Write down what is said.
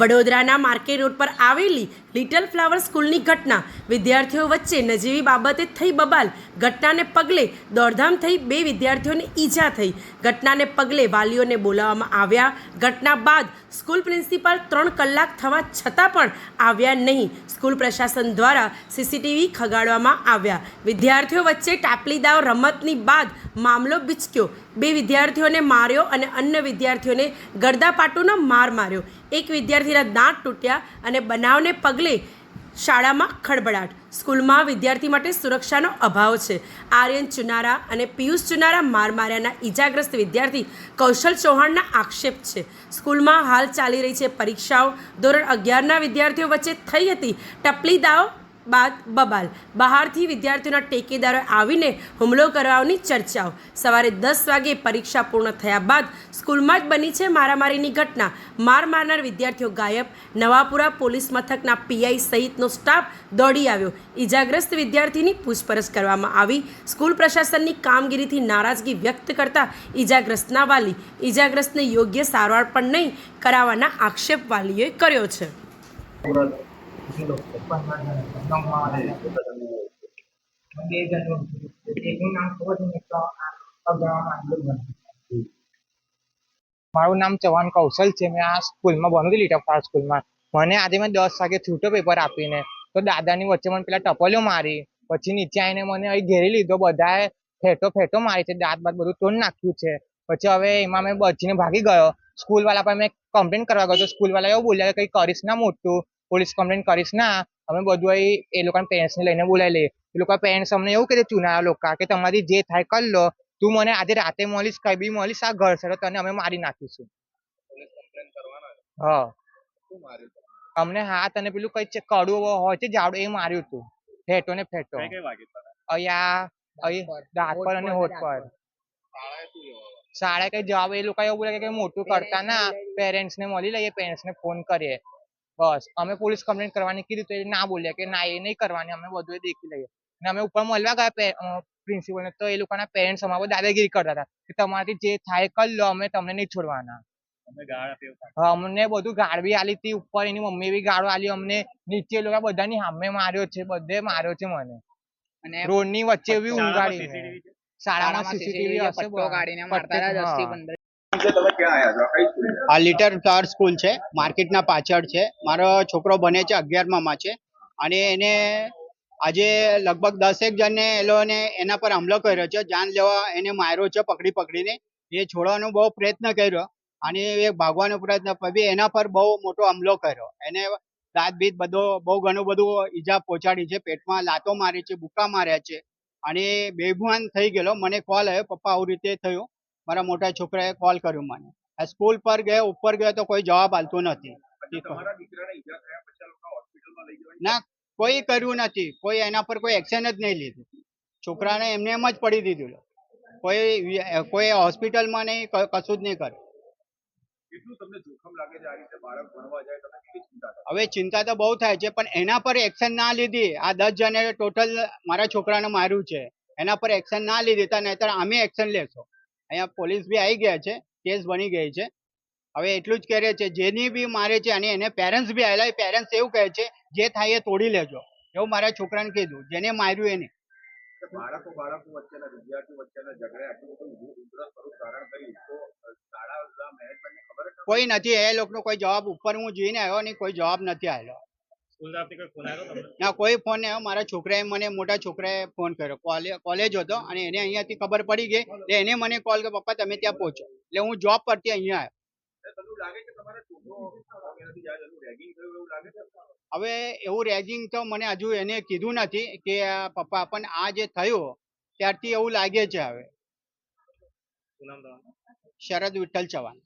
વડોદરાના market road પર આવેલી લિટલ ફ્લાવર સ્કૂલની ઘટના. વિદ્યાર્થીઓ વચ્ચે નજીવી બાબતે થઈ બબાલ. ઘટનાને પગલે દોડધામ થઈ બે વિદ્યાર્થીઓને ઈજા થઈ. ઘટનાને પગલે વાલીઓને બોલાવવામાં આવ્યા. ઘટના બાદ સ્કૂલ પ્રિન્સિપાલ ત્રણ કલાક થવા છતાં પણ આવ્યા નહીં. સ્કૂલ પ્રશાસન દ્વારા સીસીટીવી ખગાડવામાં આવ્યા. વિદ્યાર્થીઓ વચ્ચે ટાપલી દાવ રમતની બાદ મામલો બિચક્યો. બે વિદ્યાર્થીઓને માર્યો અને અન્ય વિદ્યાર્થીઓને ગરદાપાટુનો માર માર્યો. એક વિદ્યાર્થીના દાંત તૂટ્યા અને બનાવને પગલે શાળામાં ખળભળાટ. સ્કૂલમાં વિદ્યાર્થી માટે સુરક્ષાનો અભાવ છે. આર્યન ચુનારા અને પિયુષ ચુનારા માર માર્યાના ઈજાગ્રસ્ત વિદ્યાર્થી કૌશલ ચૌહાણના આક્ષેપ છે. સ્કૂલમાં હાલ ચાલી રહી છે પરીક્ષાઓ. ધોરણ અગિયારના વિદ્યાર્થીઓ વચ્ચે થઈ હતી ટપલી દાવ બાદ બબાલ. બહારથી વિદ્યાર્થીઓના ટેકેદારો આવીને હુમલો કરવાની ચર્ચાઓ. સવારે દસ વાગે પરીક્ષા પૂર્ણ થયા બાદ સ્કૂલમાં જ બની છે મારામારીની ઘટના. માર મારનાર વિદ્યાર્થીઓ ગાયબ. નવાપુરા પોલીસ મથકના પીઆઈ સહિતનો સ્ટાફ દોડી આવ્યો. ઈજાગ્રસ્ત વિદ્યાર્થીની પૂછપરછ કરવામાં આવી. સ્કૂલ પ્રશાસનની કામગીરીથી નારાજગી વ્યક્ત કરતા ઈજાગ્રસ્તના વાલી. ઈજાગ્રસ્તને યોગ્ય સારવાર પણ નહીં કરાવવાના આક્ષેપ વાલીઓએ કર્યો છે. મારું નામ ચૌહાણ કૌશલ છે. મેં આ સ્કૂલમાં ભણું લીટા ફાર સ્કૂલમાં. મને આજે મેં દસ વાગે છૂટો પેપર આપીને, તો દાદાની વચ્ચે મને પેલા ટપલીઓ મારી. પછી નીચે આવીને મને અહીં ઘેરી લીધો, બધાએ ફેટો ફેટો મારી છે, દાંત બાત બધું તોડ નાખ્યું છે. પછી હવે એમાં મેં બચીને ભાગી ગયો. સ્કૂલ વાળા પર મેં કમ્પ્લેન કરવા ગયો, તો સ્કૂલ વાળા એવું બોલ્યા કે કંઈ કરીશ ના મોટું. પોલીસ કમ્પ્લેન કરીશ ના અમે બધું અહીં એ લોકોના પેરેન્ટ્સને લઈને બોલાવી લઈએ. એ લોકો પેરેન્ટ્સ અમને એવું કીધું ચુનારા લોકો કે તમારી જે થાય કરી લો તું મને આજે રાતે મળીશ કઈ બી મળીશ આ ઘર છે તને અમે મારી નાખીશું. હા. અમને હાથ અને પેલું કઈ છે કડું હોય છે જાડું એ માર્યું હતું ફેટો ને ફેટો. કઈ કઈ વાગી તને? અહીંયા અહીં દાંત પર અને હોઠ પર. શાળા કઈ જવાબ એ લોકો એવું બોલે કે મોટું કરતા ના પેરેન્ટ્સ ને મળી લઈએ પેરેન્ટ્સ ને ફોન કરીએ. બસ. અમે પોલીસ કમ્પ્લેન કરવાની કીધી તો એ ના બોલ્યા કે ના એ નહીં કરવાની. અમે બધું દેખી લઈએ. અને અમે ઉપર મળવા ગયા પ્રિન્સિપલને તો એ લોકોના પેરેન્ટ્સ અમારો દાદાગીરી કરતા હતા કે તમારાથી જે થાય કરી લો અમે તમને નહીં છોડવાના. અમને બધું ગાળ બી આલી હતી ઉપર એની મમ્મી બી ગાળો આલી અમને નીચે લોકો બધાની હામે માર્યો છે બધે માર્યો છે મને. અને રોડની વચ્ચે બી ઊંઘાડી શાળામાં સીસીટીવી હશે પટ્ટો કાઢીને મારતા 10 થી 15 આ લિટર ફ્લાવર સ્કૂલ છે માર્કેટના પાછળ છે. મારો છોકરો બને છે, અગિયારમાં છે. અને એને આજે લગભગ દસેક જણને એ લોકોને એના પર હુમલો કર્યો છે. જાન લેવા એને માર્યો છે પકડી પકડીને. એ છોડવાનો બહુ પ્રયત્ન કર્યો અને એ ભાગવાનો પ્રયત્ન પછી એના પર બહુ મોટો હુમલો કર્યો. એને દાંત બીત બધો, બહુ ઘણું બધું ઈજા પહોંચાડી છે. પેટમાં લાતો મારી છે, બુકા માર્યા છે. અને બેભાન થઈ ગયેલો. મને કોલ આવ્યો, પપ્પા, આવું રીતે થયું? મારા મોટા છોકરાએ કોલ કર્યો મને. આ સ્કૂલ પર ગયો ઉપર ગયો તો કોઈ જવાબ આલતો નથી. ના કોઈ કર્યું નથી. કોઈ એના પર કોઈ એક્શન જ નહીં લીધું. છોકરાને એમને એમ જ પડી દીધું. કોઈ કોઈ હોસ્પિટલમાં નહીં કશું જ નહીં કર્યું. હવે ચિંતા તો બહુ થાય છે પણ એના પર એક્શન ના લીધી. આ દસ જણે ટોટલ મારા છોકરાને માર્યું છે. એના પર એક્શન ના લીધી તો નહીતર અમે એક્શન લેશો. અહીંયા પોલીસ બી આવી ગયા છે કેસ બની ગઈ છે. હવે એટલું જ કરે છે જેની બી મારે છે અને એને પેરેન્ટ્સ બી આવેલા એ પેરેન્ટ્સ એવું કહે છે જે થાય એ તોડી લેજો. એવું મારા છોકરાને કીધું જેને માર્યું એને. બાળકો બાળકો વચ્ચેના વિદ્યાર્થીઓ વચ્ચેના ઝઘડે આટલું બધું ઉગ્ર ઉગ્ર સ્વરૂપ ધારણ કર્યું. તો શાળા મેનેજમેન્ટને ખબર કોઈ નથી એ લોકોનો કોઈ જવાબ ઉપર હું જોઈને આવ્યો નહીં કોઈ જવાબ નથી આવ્યો ના કોઈ ફોન નહીં. આવ્યો મારા છોકરાએ મને મોટા છોકરાએ ફોન કર્યો. કોલેજ હતો અને એને અહીંયાથી ખબર પડી ગઈ એટલે એને મને કોલ કર્યો પપ્પા તમે ત્યાં પહોંચો. એટલે હું જોબ પરથી અહીંયા આવ્યો. હવે એવું રેગિંગ તો મને હજુ એને કીધું નથી કે પપ્પા પણ આ જે થયું ત્યારથી એવું લાગે છે હવે. શરદ વિઠ્ઠલ ચૌહાણ.